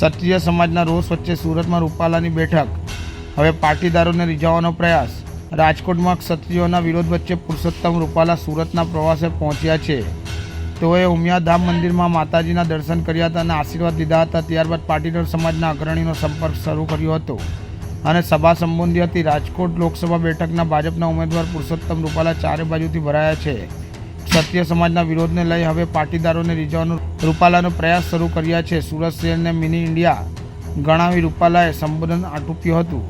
ક્ષત્રિય સમાજના રોષ વચ્ચે સુરતમાં રૂપાલાની બેઠક. હવે પાટીદારોને રીઝવવાનો પ્રયાસ. રાજકોટમાં ક્ષત્રિયોના વિરોધ વચ્ચે પુરુષોત્તમ રૂપાલા સુરતના પ્રવાસે પહોંચ્યા છે. તેઓએ ઉમિયાધામ મંદિરમાં માતાજીના દર્શન કર્યા હતા અને આશીર્વાદ લીધા હતા. ત્યારબાદ પાટીદાર સમાજના અગ્રણીનો સંપર્ક શરૂ કર્યો હતો અને સભા સંબોધી હતી. રાજકોટ લોકસભા બેઠકના ભાજપના ઉમેદવાર પુરુષોત્તમ રૂપાલા ચારે બાજુથી ભરાયા છે. ક્ષત્રિય સમાજના વિરોધને લઈ હવે પાટીદારોને રીઝવવાનો રૂપાલાનો પ્રયાસ શરૂ કર્યા છે. સુરત શહેરને મિની ઇન્ડિયા ગણાવી રૂપાલાએ સંબોધન આટોપ્યું હતું.